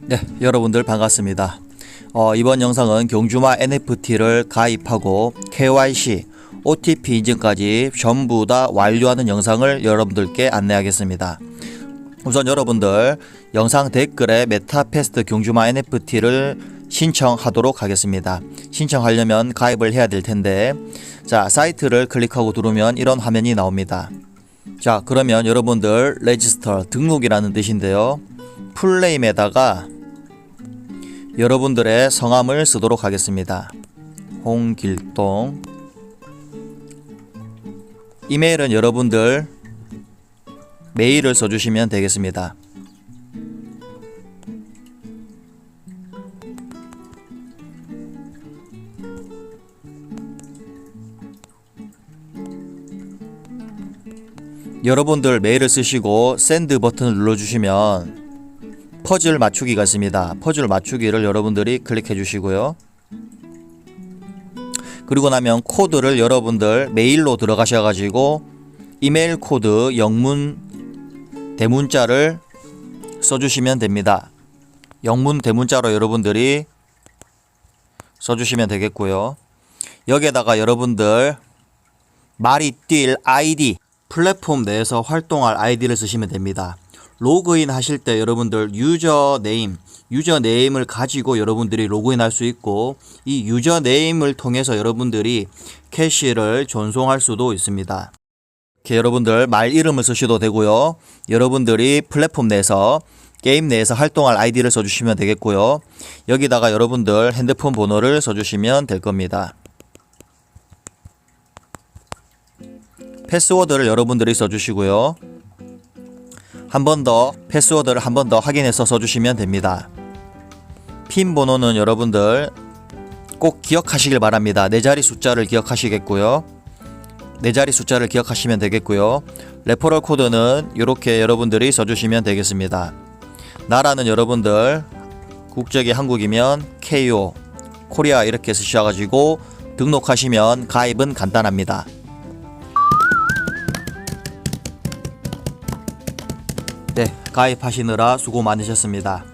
네, 여러분들 반갑습니다. 어, 이번 영상은 경주마 NFT를 가입하고 KYC, OTP 인증까지 전부 다 완료하는 영상을 여러분들께 안내하겠습니다. 우선 여러분들 영상 댓글에 메타페스트 경주마 NFT를 신청하도록 하겠습니다. 신청하려면 가입을 해야 될 텐데 자 사이트를 클릭하고 들어오면 이런 화면이 나옵니다. 자 그러면 여러분들 레지스터 등록이라는 뜻인데요. 풀네임에다가 여러분들의 성함을 쓰도록 하겠습니다. 홍길동 이메일은 여러분들 메일을 써주시면 되겠습니다. 여러분들 메일을 쓰시고 샌드 버튼을 눌러주시면 퍼즐 맞추기가 있습니다. 퍼즐 맞추기를 여러분들이 클릭해 주시고요. 그리고 나면 코드를 여러분들 메일로 들어가셔 가지고 이메일 코드 영문 대문자를 써 주시면 됩니다. 영문 대문자로 여러분들이 써 주시면 되겠고요. 여기에다가 여러분들 말이 뛸 아이디 플랫폼 내에서 활동할 아이디를 쓰시면 됩니다. 로그인 하실 때 여러분들 유저 네임, 유저 네임을 가지고 여러분들이 로그인 할 수 있고 이 유저 네임을 통해서 여러분들이 캐시를 전송할 수도 있습니다. 이렇게 여러분들 말 이름을 쓰셔도 되고요. 여러분들이 플랫폼 내에서 게임 내에서 활동할 아이디를 써주시면 되겠고요. 여기다가 여러분들 핸드폰 번호를 써주시면 될 겁니다. 패스워드를 여러분들이 써주시고요. 한 번 더 패스워드를 한 번 더 확인해서 써주시면 됩니다. 핀 번호는 여러분들 꼭 기억하시길 바랍니다. 네 자리 숫자를 기억하시겠고요. 네 자리 숫자를 기억하시면 되겠고요. 레퍼럴 코드는 이렇게 여러분들이 써주시면 되겠습니다. 나라는 여러분들 국적이 한국이면 KO, 코리아 이렇게 쓰셔가지고 등록하시면 가입은 간단합니다. 가입하시느라 수고 많으셨습니다.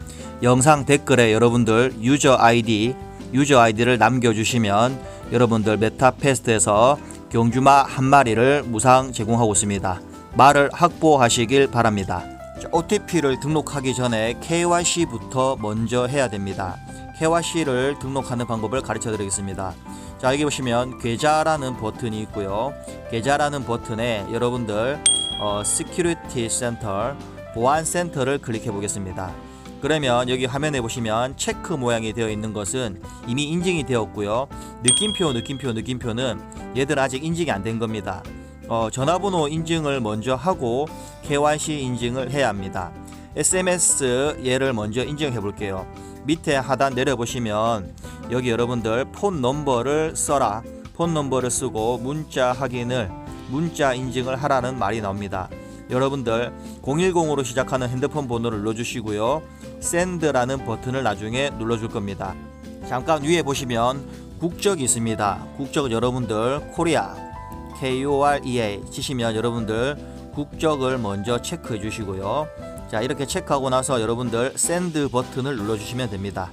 영상 댓글에 여러분들 유저 아이디, 유저 아이디를 남겨주시면 여러분들 메타페스트에서 경주마 한 마리를 무상 제공하고 있습니다. 말을 확보하시길 바랍니다. OTP를 등록하기 전에 KYC부터 먼저 해야 됩니다. KYC를 등록하는 방법을 가르쳐 드리겠습니다. 자, 여기 보시면 계좌라는 버튼이 있고요. 계좌라는 버튼에 여러분들 어, Security Center 보안 센터를 클릭해 보겠습니다. 그러면 여기 화면에 보시면 체크 모양이 되어 있는 것은 이미 인증이 되었고요. 느낌표, 느낌표, 느낌표는 얘들 아직 인증이 안 된 겁니다. 어, 전화번호 인증을 먼저 하고 KYC 인증을 해야 합니다. SMS 얘를 먼저 인증해 볼게요. 밑에 하단 내려 보시면 여기 여러분들 폰 넘버를 써라. 폰 넘버를 쓰고 문자 확인을 문자 인증을 하라는 말이 나옵니다. 여러분들 010으로 시작하는 핸드폰 번호를 눌러주시고요. 샌드라는 버튼을 나중에 눌러줄 겁니다. 잠깐 위에 보시면 국적이 있습니다. 국적은 여러분들 코리아 KOREA 치시면 여러분들 국적을 먼저 체크해 주시고요. 자 이렇게 체크하고 나서 여러분들 샌드 버튼을 눌러주시면 됩니다.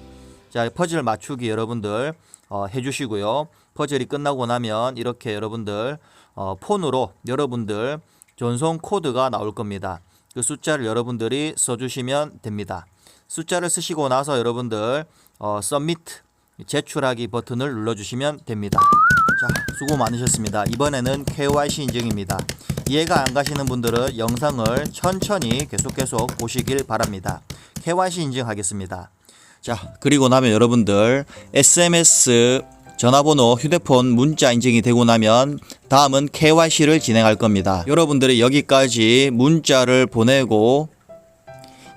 자 퍼즐 맞추기 여러분들 어, 해주시고요. 퍼즐이 끝나고 나면 이렇게 여러분들 어, 폰으로 여러분들 전송 코드가 나올 겁니다. 그 숫자를 여러분들이 써주시면 됩니다. 숫자를 쓰시고 나서 여러분들 어, 서미트 제출하기 버튼을 눌러주시면 됩니다. 자, 수고 많으셨습니다. 이번에는 KYC 인증입니다. 이해가 안 가시는 분들은 영상을 천천히 계속 계속 보시길 바랍니다. KYC 인증하겠습니다. 자, 그리고 나면 여러분들 SMS 전화번호, 휴대폰, 문자 인증이 되고 나면 다음은 KYC를 진행할 겁니다. 여러분들이 여기까지 문자를 보내고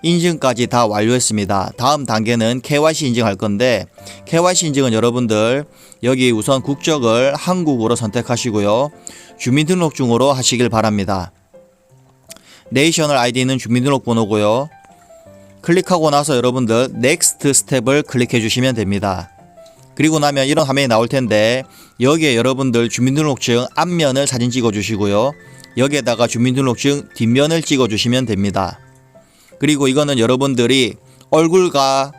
인증까지 다 완료했습니다. 다음 단계는 KYC 인증할 건데 KYC 인증은 여러분들 여기 우선 국적을 한국으로 선택하시고요. 주민등록증으로 하시길 바랍니다. 네이셔널 아이디는 주민등록번호고요. 클릭하고 나서 여러분들 넥스트 스텝을 클릭해 주시면 됩니다. 그리고 나면 이런 화면이 나올 텐데 여기에 여러분들 주민등록증 앞면을 사진 찍어 주시고요. 여기에다가 주민등록증 뒷면을 찍어 주시면 됩니다. 그리고 이거는 여러분들이 얼굴과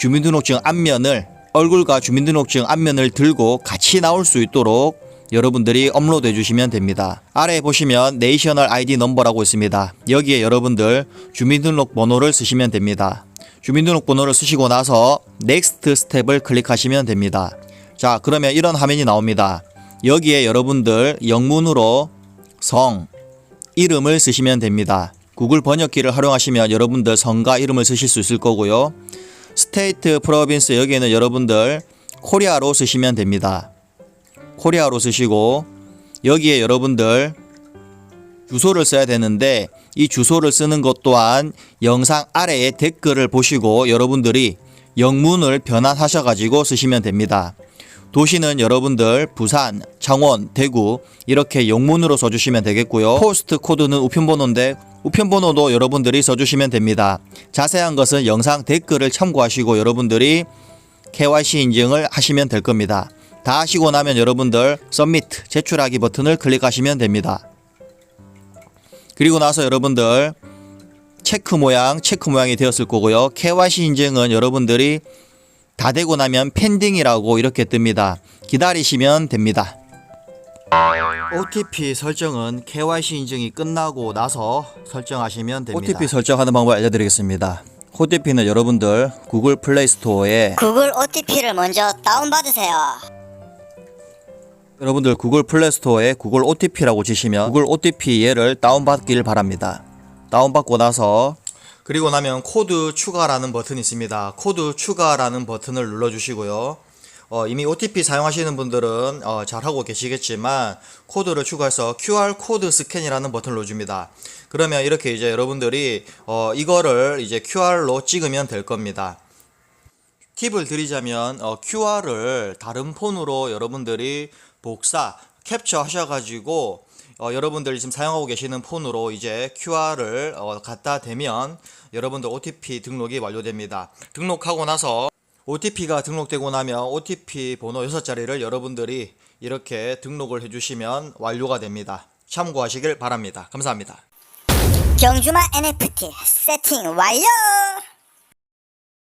주민등록증 앞면을 얼굴과 주민등록증 앞면을 들고 같이 나올 수 있도록 여러분들이 업로드 해 주시면 됩니다. 아래에 보시면 네이셔널 아이디 넘버라고 있습니다. 여기에 여러분들 주민등록 번호를 쓰시면 됩니다. 주민등록 번호를 쓰시고 나서 넥스트 스텝을 클릭하시면 됩니다. 자, 그러면 이런 화면이 나옵니다. 여기에 여러분들 영문으로 성, 이름을 쓰시면 됩니다. 구글 번역기를 활용하시면 여러분들 성과 이름을 쓰실 수 있을 거고요. 스테이트 프로빈스 여기에는 여러분들 코리아로 쓰시면 됩니다. 코리아로 쓰시고 여기에 여러분들 주소를 써야 되는데 이 주소를 쓰는 것 또한 영상 아래에 댓글을 보시고 여러분들이 영문을 변환하셔 가지고 쓰시면 됩니다. 도시는 여러분들 부산, 창원, 대구 이렇게 영문으로 써주시면 되겠고요. 포스트 코드는 우편번호인데 우편번호도 여러분들이 써주시면 됩니다. 자세한 것은 영상 댓글을 참고하시고 여러분들이 KYC 인증을 하시면 될 겁니다. 다 하시고 나면 여러분들 서미트 제출하기 버튼을 클릭하시면 됩니다. 그리고 나서 여러분들 체크 모양, 체크 모양이 되었을 거고요. KYC 인증은 여러분들이 다 되고 나면 펜딩이라고 이렇게 뜹니다. 기다리시면 됩니다. OTP 설정은 KYC 인증이 끝나고 나서 설정하시면 됩니다. OTP 설정하는 방법 알려드리겠습니다. OTP는 여러분들 구글 플레이 스토어에 구글 OTP를 먼저 다운받으세요. 여러분들 구글 플레이 스토어에 구글 OTP라고 치시면 구글 OTP 얘를 다운받기를 바랍니다. 다운받고 나서 그리고 나면 코드 추가라는 버튼이 있습니다. 코드 추가라는 버튼을 눌러주시고요. 어, 이미 OTP 사용하시는 분들은 어, 잘 하고 계시겠지만 코드를 추가해서 QR 코드 스캔이라는 버튼을 눌러줍니다. 그러면 이렇게 이제 여러분들이 어, 이거를 이제 QR로 찍으면 될 겁니다. 팁을 드리자면 어, QR을 다른 폰으로 여러분들이 복사 캡처 하셔가지고 어, 여러분들이 지금 사용하고 계시는 폰으로 이제 QR을 어, 갖다 대면 여러분들 OTP 등록이 완료됩니다. 등록하고 나서 OTP가 등록되고 나면 OTP 번호 6자리를 여러분들이 이렇게 등록을 해주시면 완료가 됩니다. 참고하시길 바랍니다. 감사합니다. 경주마 NFT 세팅 완료!